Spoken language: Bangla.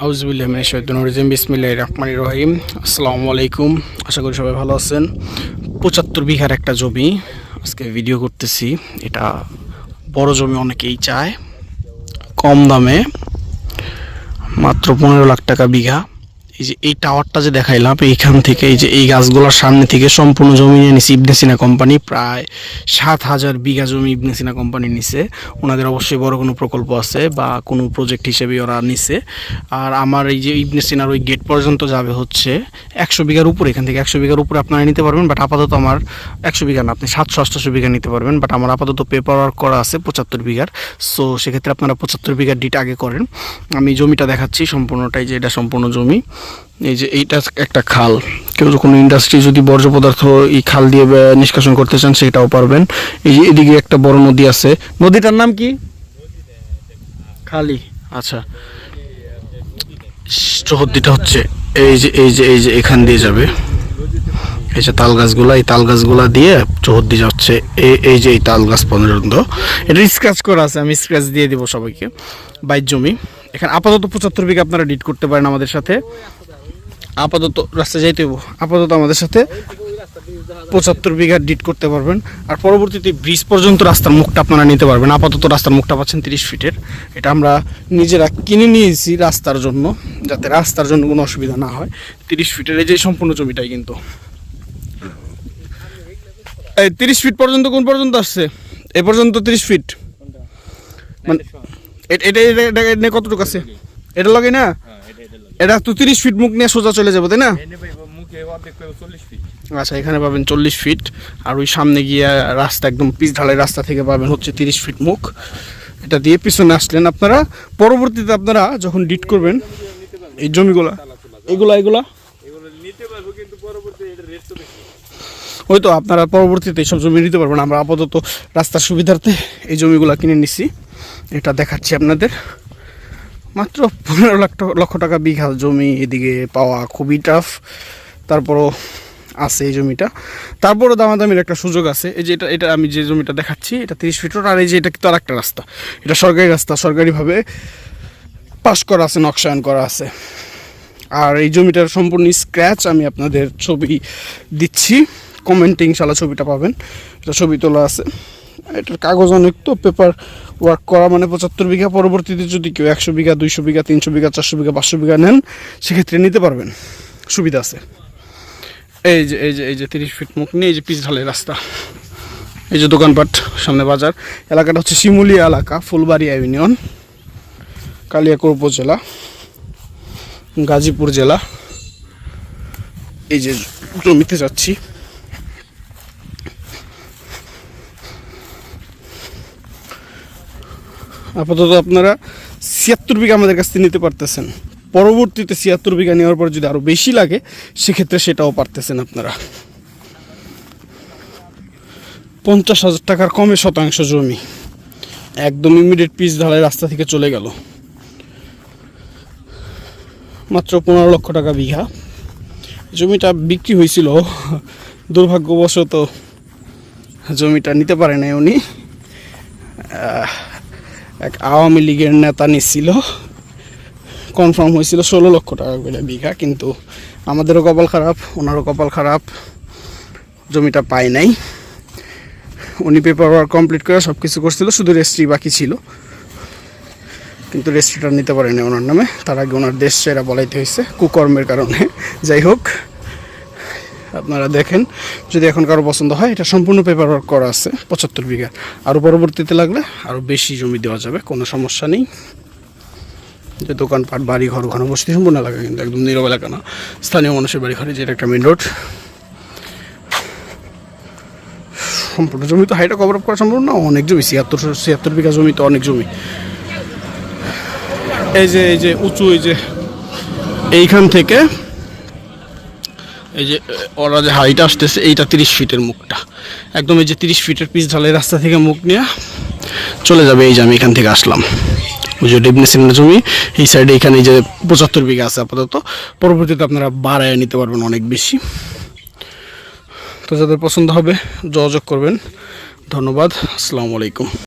আউজবিল্লাহিম বিসমিল্লাহ রহমান রহিম। আসসালামু আলাইকুম। আশা করি সবাই ভালো আছেন। পঁচাত্তর বিঘার একটা জমি আজকে ভিডিও করতেছি। এটা বড় জমি অনেকেই চায়। কম দামে। মাত্র পনেরো লাখ টাকা বিঘা। এই যে এই টাওয়ারটা যে দেখাইলাম, এইখান থেকে এই যে এই গাছগুলোর সামনে থেকে সম্পূর্ণ জমি নিয়ে নিছে ইবনে সিনা কোম্পানি প্রায় সাত হাজার বিঘা জমি ইবনে সিনা কোম্পানি নিছে। ওনাদের অবশ্যই বড় কোনো প্রকল্প আছে বা কোনো প্রজেক্ট হিসেবে ওরা নিছে। আর আমার এই যে ইবনে সিনার ওই গেট পর্যন্ত যাবে হচ্ছে একশো বিঘার উপরে। এখান থেকে একশো বিঘার উপরে আপনারা নিতে পারবেন বাট আপাতত আমার একশো বিঘা না, আপনি সাতশো, আটশো বিঘা নিতে পারবেন বাট আমার আপাতত পেপার ওয়ার্ক করা আছে পঁচাত্তর বিঘার। সো সেক্ষেত্রে আপনারা পঁচাত্তর বিঘার ডিট আগে করেন। আমি জমিটা দেখাচ্ছি সম্পূর্ণটাই যে এটা সম্পূর্ণ জমি। এই যে এইটা একটা খাল। কেউ কোনো ইন্ডাস্ট্রি যদি বর্জ্য পদার্থ এই খাল দিয়ে নিষ্কাশন করতে চান, সেটাও পারবেন। এই যে এদিকে একটা বড় নদী আছে। নদীটার নাম কি? খালি। আচ্ছা। চৌহদ্দিটা হচ্ছে, এই যে এই যে এই যে এখান দিয়ে যাবে। এই যে তাল গাছগুলা, এই তাল গাছগুলা দিয়ে চৌহদ্দি যাচ্ছে। এই এই যে এই তাল গাছ পর্যন্ত এটা স্ক্র্যাচ করা আছে, আমি স্ক্র্যাচ দিয়ে দিব সবাইকে। বাইর জমি। এখানে আপাতত পঁচাত্তর বিঘা আপনারা ডিট করতে পারেন আমাদের সাথে। আপাতত রাস্তা যাইতে আপাতত আমাদের সাথে পঁচাত্তর বিঘা ডিট করতে পারবেন। আর পরবর্তীতে ব্রিজ পর্যন্ত রাস্তার মুখটা আপনারা নিতে পারবেন। আপাতত রাস্তার মুখটা পাচ্ছেন তিরিশ ফিটের। এটা আমরা নিজেরা কিনে নিয়েছি রাস্তার জন্য, যাতে রাস্তার জন্য কোনো অসুবিধা না হয়। তিরিশ ফিটের এই যে সম্পূর্ণ জমিটাই কিন্তু। এই তিরিশ ফিট পর্যন্ত কোন পর্যন্ত আসছে? এ পর্যন্ত তিরিশ ফিট। মানে এটা এটা এটা কতটুকু আছে? এটা লাগে না? এটা তো তিরিশ ফিট মুখ নিয়ে সোজা চলে যাব, তাই না? আচ্ছা এখানে পাবেন চল্লিশ ফিট আর ওই সামনে গিয়ে রাস্তা একদম পিচ ঢালাই রাস্তা থেকে পাবেন হচ্ছে তিরিশ ফিট মুখ। এটা দিয়ে পিছনে আসলেন আপনারা। পরবর্তীতে আপনারা যখন ডিট করবেন, এই জমিগুলা, এগুলা এগুলা? ওই তো, আপনারা পরবর্তীতে এইসব জমি নিতে পারবেন। আমরা আপাতত রাস্তার সুবিধার্থে এই জমিগুলা কিনে নিছি। এটা দেখাচ্ছি আপনাদের। মাত্র পনেরো লাখ লক্ষ টাকা বিঘা জমি এদিকে পাওয়া খুবই টাফ তারপরও আছে এই জমিটা। তারপরও দামাদামির একটা সুযোগ আছে। এই যে এটা এটা আমি যে জমিটা দেখাচ্ছি, এটা তিরিশ ফিটের আর এই যে এটা কিন্তু আর একটা রাস্তা। এটা সরকারি রাস্তা, সরকারিভাবে পাস করা আছে, নকশায়ন করা আছে। আর এই জমিটার সম্পূর্ণ স্ক্র্যাচ আমি আপনাদের ছবি দিচ্ছি। কমেন্টে ইনশাল্লাহ ছবিটা পাবেন। এটা ছবি তোলা আছে। এটার কাগজ অনেক তো পেপার ওয়ার্ক করা মানে পঁচাত্তর বিঘা, পরবর্তীতে যদি কেউ একশো বিঘা, দুইশো বিঘা, তিনশো বিঘা, চারশো বিঘা, পাঁচশো বিঘা নেন, সেক্ষেত্রে নিতে পারবেন। সুবিধা আছে। এই যে এই যে এই যে তিরিশ ফিট মুখ নিয়ে এই যে পিচ ঢালের রাস্তা। এই যে দোকানপাট, সামনে বাজার। এলাকাটা হচ্ছে শিমুলিয়া এলাকা ফুলবাড়িয়া ইউনিয়ন কালিয়াকোর উপজেলা, গাজীপুর জেলা। এই যে জমিতে যাচ্ছি। আপাতত আপনারা ছিয়াত্তর বিঘা আমাদের কাছ থেকে নিতে পারতেছেন। পরবর্তীতে ছিয়াত্তর বিঘা নেওয়ার পর যদি আরও বেশি লাগে, সেক্ষেত্রে সেটাও পারতেছেন আপনারা। পঞ্চাশ হাজার টাকার কমে শতাংশ জমি। একদম ইমিডিয়েট পিস ঢালাই রাস্তা থেকে চলে গেল। মাত্র পনেরো লক্ষ টাকা বিঘা। জমিটা বিক্রি হয়েছিল। দুর্ভাগ্যবশত জমিটা নিতে পারে নাই উনি। এক আওয়ামী লীগের নেতা নিচ্ছিল কনফার্ম হয়েছিল ষোলো লক্ষ টাকা করে বিঘা, কিন্তু আমাদেরও কপাল খারাপ, ওনারও কপাল খারাপ, জমিটা পায় নাই। উনি পেপার ওয়ার্ক কমপ্লিট করে সব কিছু করছিল, শুধু রেজিস্ট্রি বাকি ছিল। কিন্তু রেজিস্ট্রিটা নিতে পারেনি ওনার নামে। তার আগে ওনার দেশ সেরা বলাইতে হয়েছে, কুকর্মের কারণে। যাই হোক আপনারা দেখেন, যদি এখন কারও পছন্দ হয়, এটা সম্পূর্ণ পেপার ওয়ার্ক করা আছে, পঁচাত্তর বিঘা। আরও পরবর্তীতে লাগলে আরও বেশি জমি দেওয়া যাবে, কোনো সমস্যা নেই। যে দোকানপাট, বাড়ি ঘর, ঘনবসতি সম্পূর্ণ এলাকা কিন্তু একদম নীরব এলাকা না। স্থানীয় মানুষের বাড়ি ঘরে যেটা একটা মেন রোড সম্পূর্ণ জমি তো হাইটা কভার আপ করা সম্ভব না, অনেক জমি, ছিয়াত্তর ছিয়াত্তর বিঘা জমি তো অনেক জমি। এই যে এই যে, উঁচু, এই যে, এইখান থেকে এই যে ওরা যে হাইট আসতেছে, এইটা তিরিশ ফিটের মুখটা। একদম এই যে তিরিশ ফিটের পিচ ঢালাই রাস্তা থেকে মুখ নিয়ে চলে যাবে। এই যে আমি এখান থেকে আসলাম। ওই যে ডেবনে সিনেমা জমি, এই সাইডে এখানে এই যে পঁচাত্তর বিঘা আছে আপাতত। পরবর্তীতে আপনারা বাড়ায় নিতে পারবেন অনেক বেশি। তো যাদের পছন্দ হবে, যোগাযোগ করবেন। ধন্যবাদ। আসসালামু আলাইকুম।